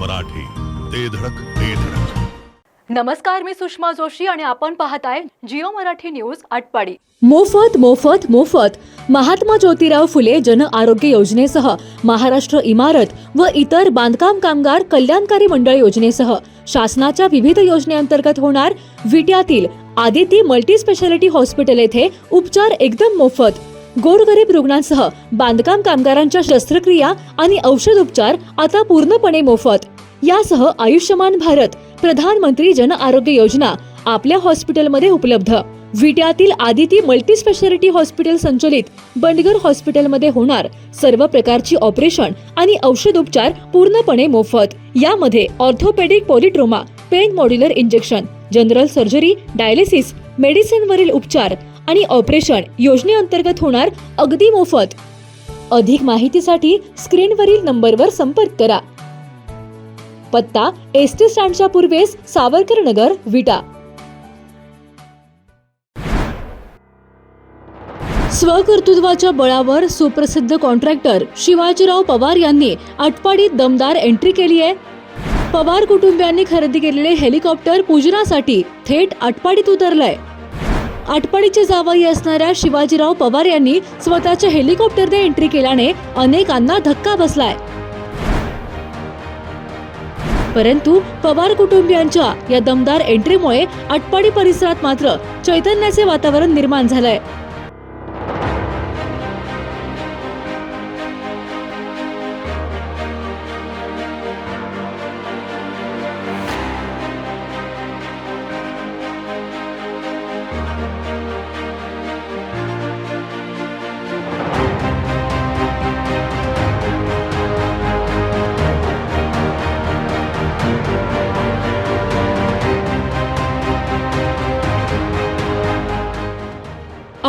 मराठी. ते धडक ते धडक. नमस्कार मी सुषमा जोशी आणि आपण पाहताय जिओ मराठी न्यूज आटपाडी. मोफत मोफत मोफत. महात्मा ज्योतिराव फुले जन आरोग्य योजनेसह महाराष्ट्र इमारत व इतर बांधकाम कामगार कल्याणकारी मंडळ योजनेसह शासनाच्या विविध योजनेअंतर्गत होणार विट्यातील आदिती मल्टी स्पेशालिटी हॉस्पिटल येथे उपचार एकदम मोफत. गोरगरीब रुग्णांसह बांधकाम कामगारांच्या शस्त्रक्रिया आणि औषध उपचार आता पूर्णपणे मोफत. यासह आयुष्यमान भारत प्रधानमंत्री जन आरोग्य योजना आपल्या हॉस्पिटलमध्ये उपलब्ध. विट्यातील आदिती मल्टी स्पेशालिटी हॉस्पिटल संचलित बंडगर हॉस्पिटलमध्ये होणार सर्व प्रकारची ऑपरेशन आणि औषध उपचार पूर्णपणे मोफत. यामध्ये orthopaedic polytrauma pain modular injection general surgery dialysis medicine वरील उपचार आणि ऑपरेशन योजनेअंतर्गत होणार अगदी मोफत. अधिक माहितीसाठी स्क्रीनवरील नंबरवर संपर्क करा. पत्ता एस टी स्टँडच्या पूर्वेस सावरकर नगर विटा. स्वकर्तृत्वाच्या बळावर सुप्रसिद्ध कॉन्ट्रॅक्टर शिवाजीराव पवार यांनी आटपाडीत दमदार एंट्री केली आहे. पवार कुटुंबियांनी खरेदी केलेले हेलिकॉप्टर पूजनासाठी थेट आटपाडीत उतरलंय. आटपाडीचे जावई असणाऱ्या शिवाजीराव पवार यांनी स्वतःच्या हेलिकॉप्टरने एंट्री केल्याने अनेकांना धक्का बसलाय. परंतु पवार कुटुंबियांच्या या दमदार एंट्रीमुळे आटपाडी परिसरात मात्र चैतन्याचे वातावरण निर्माण झालंय.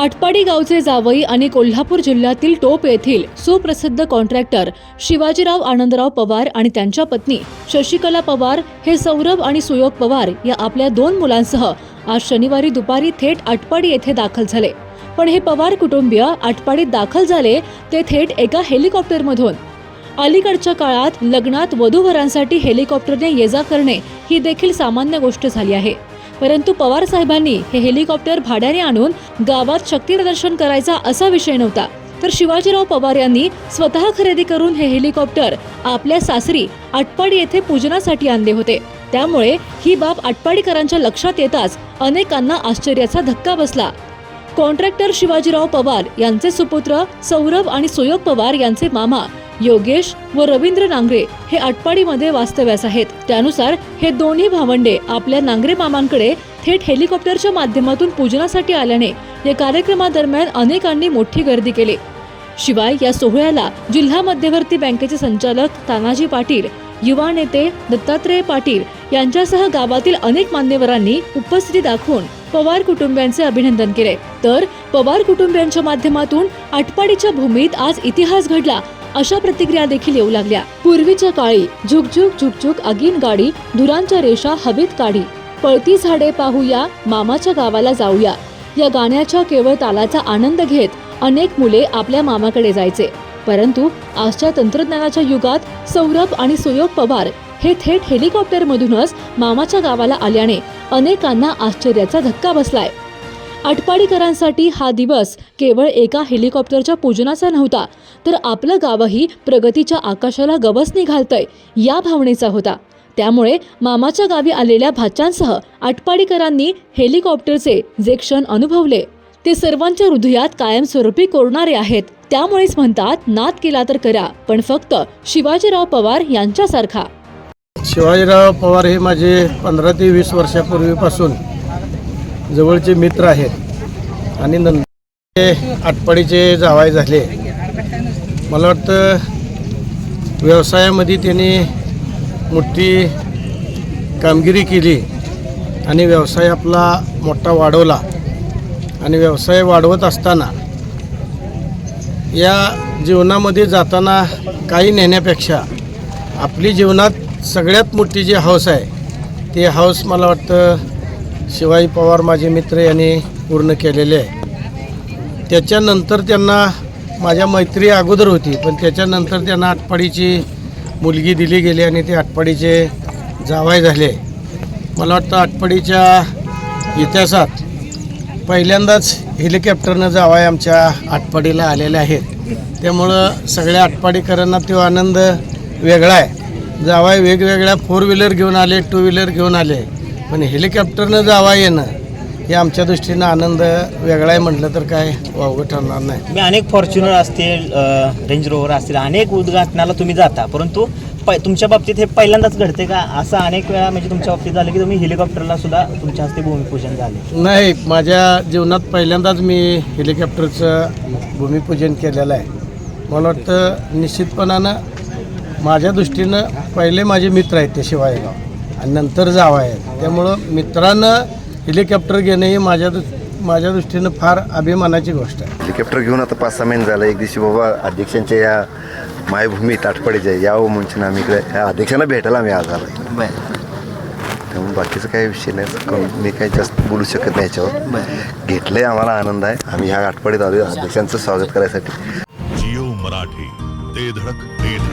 आटपाडी गावचे जावई आणि कोल्हापूर जिल्ह्यातील टोप येथील सुप्रसिद्ध कॉन्ट्रॅक्टर शिवाजीराव आनंदराव पवार आणि त्यांच्या पत्नी शशिकला पवार हे सौरभ आणि सुयोग पवार या आपल्या दोन मुलांसह आज शनिवारी दुपारी थेट आटपाडी येथे दाखल झाले. पण हे पवार कुटुंबीय आटपाडीत दाखल झाले ते थेट एका हेलिकॉप्टरमधून. अलीकडच्या काळात लग्नात वधूवरांसाठी हेलिकॉप्टरने ये जा करणे ही देखील सामान्य गोष्ट झाली आहे. परंतु पवार साहेबांनी हे हेलिकॉप्टर भाड्याने आणून गावात शक्तीप्रदर्शन करायचा असा विषय नव्हता. तर शिवाजीराव पवार यांनी स्वतः खरेदी करून हे हेलिकॉप्टर आपल्या सासरी आटपाडी येथे पूजनासाठी आणले होते. त्यामुळे ही बाब आटपाडीकरांच्या लक्षात येताच अनेकांना आश्चर्याचा धक्का बसला. कॉन्ट्रॅक्टर शिवाजीराव पवार यांचे सुपुत्र सौरभ आणि सुयोग पवार यांचे मामा योगेश व रवींद्र नांगरे हे आटपाडीमध्ये वास्तव्यास आहेत. त्यानुसार हे दोन्ही भावंडे आपल्या नांगरे मामांकडे थेट हेलिकॉप्टरच्या माध्यमातून पूजनासाठी आल्याने या कार्यक्रमादरम्यान अनेकांनी मोठी गर्दी केली. शिवाय या सोहळ्याला जिल्हा मध्यवर्ती बँकेचे संचालक तानाजी पाटील युवा नेते दत्तात्रेय पाटील यांच्यासह गावातील अनेक मान्यवरांनी उपस्थिती दाखवून पवार कुटुंबियांचे अभिनंदन केले. तर पवार कुटुंबियांच्या माध्यमातून आटपाडीच्या भूमीत आज इतिहास घडला अशा प्रतिक्रिया देखील येऊ लागल्या. पूर्वीच्या काळी झुकझुक झुकझुक अगीन गाडी धुरांच्या रेषा हवेत काढी. पळती झाडे पाहूया मामाच्या गावाला जाऊया. या गाण्याच्या केवळ तालाचा आनंद घेत अनेक मुले आपल्या मामाकडे जायचे. परंतु आजच्या तंत्रज्ञानाच्या युगात सौरभ आणि सुयोग पवार हे थेट हेलिकॉप्टरमधूनच मामाच्या गावाला आल्याने अनेकांना आश्चर्याचा धक्का बसलाय. आटपाडीकरांसाठी हा दिवस केवळ एका हेलिकॉप्टरच्या पूजनाचा नव्हता तर आपलं गावही प्रगतीच्या आकाशाला गवसणी घालतंय या भावनेचा होता. त्यामुळे मामाच्या गावी आलेल्या भाच्यांसह आटपाडीकरांनी हेलिकॉप्टरचे जे क्षण अनुभवले ते सर्वांच्या हृदयात कायमस्वरूपी कोरणारे आहेत. त्यामुळेच म्हणतात नाद केला तर करा पण फक्त शिवाजीराव पवार यांच्यासारखा. शिवाजीराव पवार हे माझे पंधरा ते वीस वर्षापूर्वीपासून जवळचे मित्र आहेत आणि नंतर ते आटपाडीचे जावाय झाले. मला वाटतं व्यवसायामध्ये त्यांनी मोठी कामगिरी केली आणि व्यवसाय आपला मोठा वाढवला. आणि व्यवसाय वाढवत असताना या जीवनामध्ये जाताना काही नेण्यापेक्षा आपली जीवनात सगळ्यात मोठी जी हौस आहे ती हौस मला वाटतं शिवाजी पवार माझे मित्र यांनी पूर्ण केलेले आहे. त्याच्यानंतर त्यांना माझ्या मैत्री अगोदर होती पण त्याच्यानंतर त्यांना आटपाडीची मुलगी दिली गेली आणि ते आटपाडीचे जावाय झाले. मला वाटतं आटपाडीच्या इतिहासात पहिल्यांदाच हेलिकॉप्टरनं जावाय आमच्या आटपाडीला आलेले आहेत. त्यामुळं सगळ्या आटपाडीकरांना तो आनंद वेगळा आहे. जावाय वेगवेगळ्या फोर व्हीलर घेऊन आले टू व्हीलर घेऊन आले. पण हेलिकॉप्टरनं जावा येणं हे आमच्या दृष्टीनं आनंद वेगळा आहे म्हटलं तर काय वावगं ठरणार नाही. तुम्ही अनेक फॉर्च्युनर असतील अ, रेंज रोवर असतील अनेक उद्घाटनाला तुम्ही जाता परंतु प तुमच्या बाबतीत हे पहिल्यांदाच घडते का? असं अनेक वेळा म्हणजे तुमच्या बाबतीत झालं की तुम्ही हेलिकॉप्टरला सुद्धा तुमच्या हस्ते भूमिपूजन झाले. नाही माझ्या जीवनात पहिल्यांदाच मी हेलिकॉप्टरचं भूमिपूजन केलेलं आहे. मला वाटतं निश्चितपणानं माझ्या दृष्टीनं पहिले माझे मित्र आहेत ते शिवायगाव. आणि नंतर जावं आहेत त्यामुळं मित्रांनं हेलिकॉप्टर घेणं ही माझ्या माझ्या दृष्टीनं फार अभिमानाची गोष्ट आहे. हेलिकॉप्टर घेऊन आता पाच सहा महिने झालं. एक दिवशी बाबा अध्यक्षांच्या या मायभूमी ताटपाडीच्या यावं म्हणून आम्ही इकडे ह्या अध्यक्षांना भेटायला आम्ही आज आलो त्यामुळे बाकीचं काही विषय नाही. मी काही जास्त बोलू शकत नाही याच्यावर. घेतलंय आम्हाला आनंद आहे. आम्ही ह्या आटपाडीत आलो अध्यक्षांचं स्वागत करायसाठी. जिओ मराठी ते धडक ते धडक.